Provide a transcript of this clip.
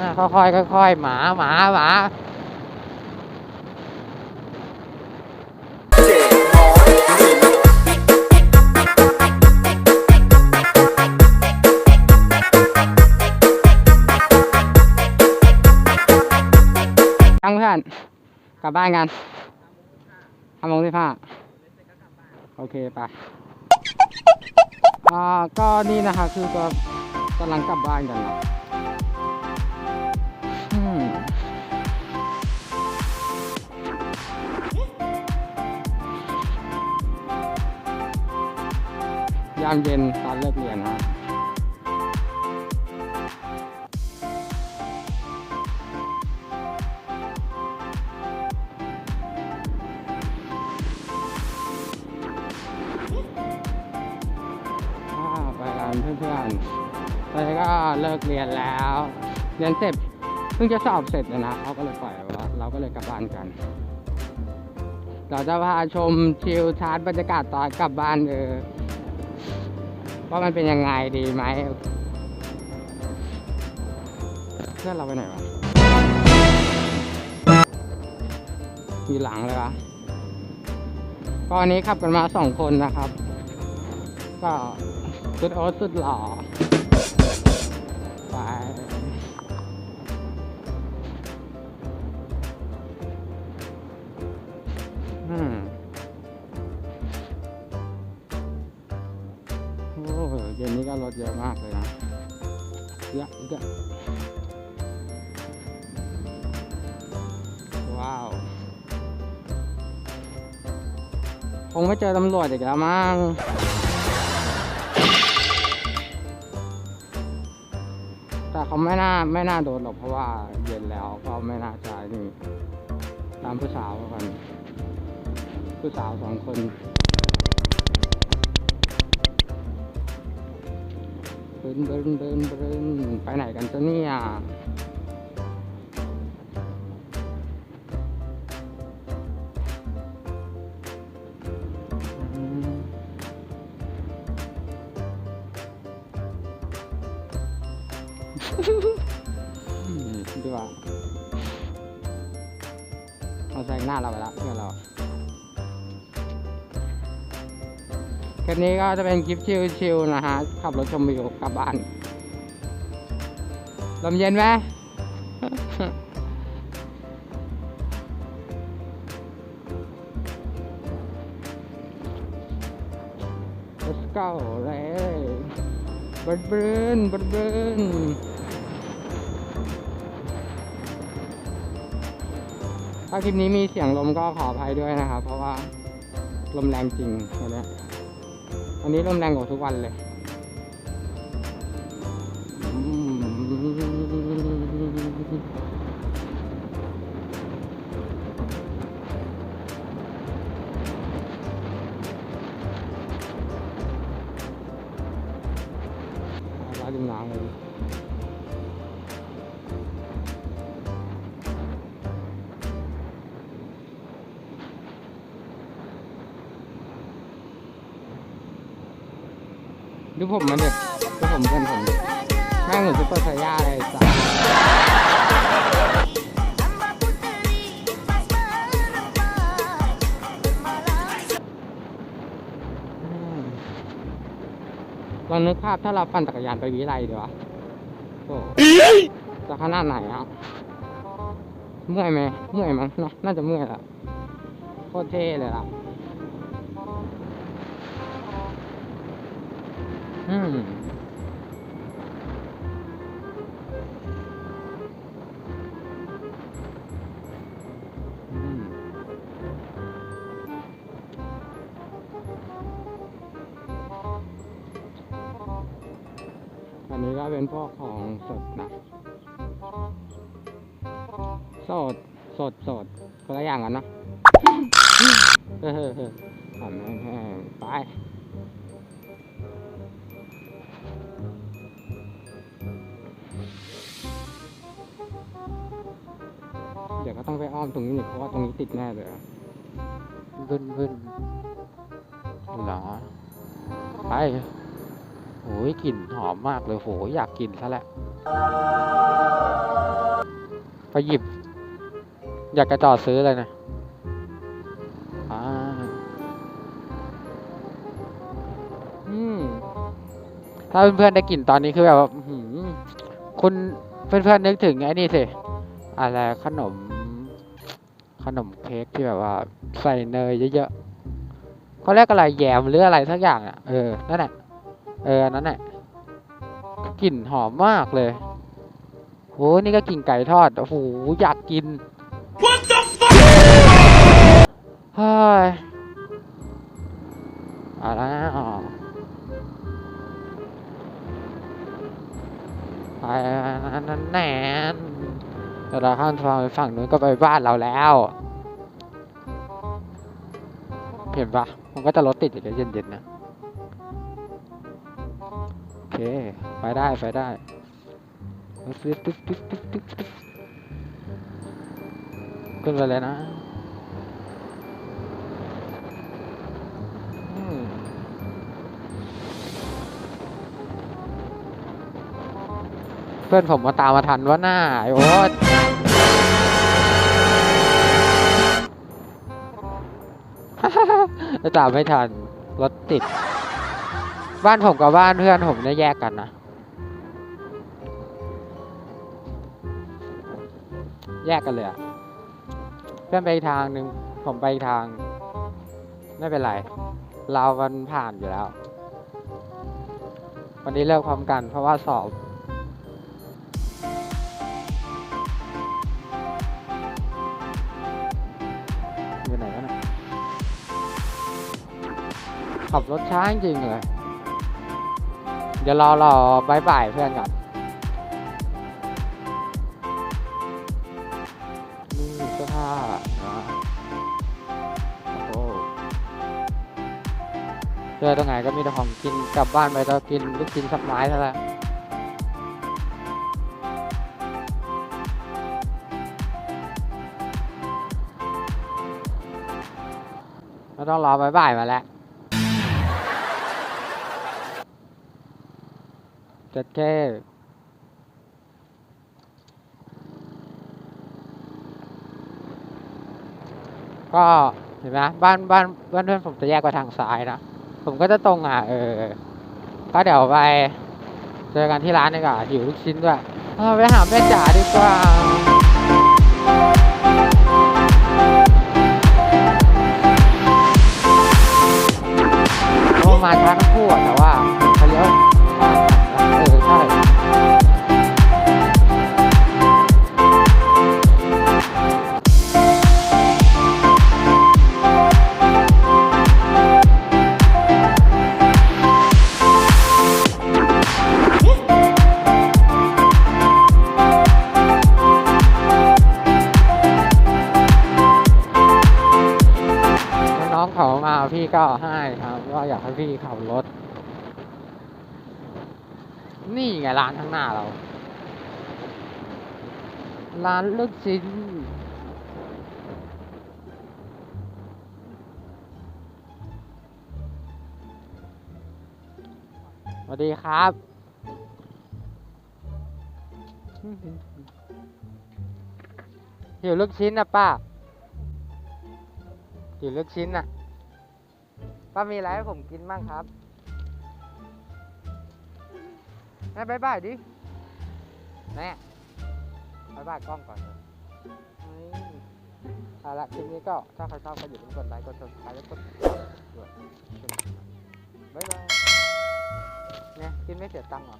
อะค่อยๆค่อยๆหมาหมาหมาตั้งเพื่อนกลับบ้านกันทำโมงที่ผ้าโอเคไปอ่าก็นี่นะคะคือก็กำลังกลับบ้านกันนะ ยามเย็นตอนเลิกเรียนนะอ่าไปกันเพื่อนๆตอนนี้ก็เลิกเรียนแล้ว เรียนเสร็จเพิ่งจะสอบเสร็จเลยนะเขาก็เลยปล่อยว่าเราก็เลยกลับบ้านกันเราจะพาชมชิลชาร์จบรรยากาศตอนกลับบ้านเออ ว่ามันเป็นยังไงดีไหมเพื่อนเราไปไหนวะมีหลังเลยวะก็อันนี้ขับกันมาสองคนนะครับ ก็สุดโอ๊ตสุดหล่อไปอืม รถเยอะมากเลยนะเยอะเยอะว้าว คงไม่เจอตำรวจอีกแล้วมั้งแต่เขาไม่น่าไม่น่าโดนหรอกเพราะว่าเย็นแล้วก็ไม่น่าจะนี่ตามผู้สาวกันผู้สาวสองคน บินเบินเบินเบินไปไหนกันจะเนี่ยอือดีกว่าเอาแซงหน้าเราไปแล้วเพื่อนเรา คลิปนี้ก็จะเป็นคลิปชิลๆนะฮะ ขับรถชมวิวกลับบ้าน ลมเย็นไหม Let's go เลยบิร์นเบินบิร์นเบินถ้าคลิปนี้มีเสียงลมก็ขออภัยด้วยนะครับ เพราะว่าลมแรงจริงวันนี้ อันนี้ลมแรงกว่าทุกวันเลยมร้านริมน้ำเลย ดูผมมันเด็กดูผมเป็นผมเด็กแม่งเหมือนซุปเปอร์ไซย่าเลยจ้ะอืมลองนึกภาพถ้าเราปั่นจักรยานไปวิไลดีวะโอ้จะขนาดไหนอะเมื่อยไหมเมื่อยมั้งเนาะน่าจะเมื่อยแหละโคตรเท่เลยล่ะ อันนี้ก็เป็นพวกของสดนะ สด สด สดคนละอย่างกันเนอะเฮ้ยเฮ้ยเฮ้ยทำแห้งๆไป เดี๋ยวก็ต้องไปอ้อมตรงนี้อีกเพราะว่าตรงนี้ติดแน่เลยอะบึนบึนเหรอ ไปโอ้ยกลิ่นหอมมากเลยโหอยากกินซะแล้วไปหยิบ อยากจะจอดซื้อเลยนะอ่าอืมถ้าเพื่อนๆได้กลิ่นตอนนี้คือแบบว่าอื้อหือคุณเพื่อนๆนึกถึงไอ้นี่สิอะไรขนม ขนมเค้กที่แบบว่า ใส่เนยเยอะๆเขาเรียกอะไรแยมหรืออะไรสักอย่างอะ เออ นั่นแหละ เออ นั่นแหละ กลิ่นหอมมากเลยโหนี่ก็กลิ่นไก่ทอด โอ้โห อยากกิน What the fuck เฮ้ยเอาแล้วไปนั่นแน่น แต่เราข้ามทางไปฝั่งนู้นก็ไปบ้านเราแล้วเห็นปะมันก็จะรถติดอยู่เย็นๆนะโอเคไปได้ไปได้ตึ๊ดตึ๊ดตึ๊ดตึ๊ดตึ๊ดตึ๊ดขึ้นไปเลยนะ พื่อนผมมาตามมาทันว่าหน้าไอ้โอ๊ตจะตามไม่ทัน รถติด บ้านผมกับบ้านเพื่อนผมเนี่ยแยกกันนะ แยกกันเลยอะเพื่อนไปทางหนึ่งผมไปทาง ไม่เป็นไร เรามันผ่านอยู่แล้ว วันนี้เลิกพร้อมกันเพราะว่าสอบ ขับรถช้าจริงเลย เดี๋ยวรอรอบายบายเพื่อนก่อนนี่เสื้อผ้าะโอ้โหเจอตรงไหนก็มีแต่ของกินกลับบ้านไปก็กินลูกชิ้นสักไม้เท่านั้นไม่ต้องรอบายบายมาแล้ว จ็ดแค่ก็เห็นไหมบ้านบ้านบ้านเพื่อนผมจะแยกไปทางซ้ายนะ ผมก็จะตรงอะ เออ ก็เดี๋ยวไปเจอกันที่ร้านดีกว่าหิวลูกชิ้นด้วยเออไปหาแม่จ๋าดีกว่า รถ นี่ไงร้านข้างหน้าเรา ร้านลูกชิ้นสวัสดีครับ หิวลูกชิ้นนะป้า หิวลูกชิ้นนะป้ามีอะไรให้ผมกินบ้างครับ แม่บายบายดิแม่บายบายกล้องก่อนเลยเอาละคลิปนี้ก็ถ้าใครชอบก็อย่าลืมกดไลค์กด subscribe แล้วกดติดตามด้วยบายบายเนี่ยกินไม่เสียตังค์หรอ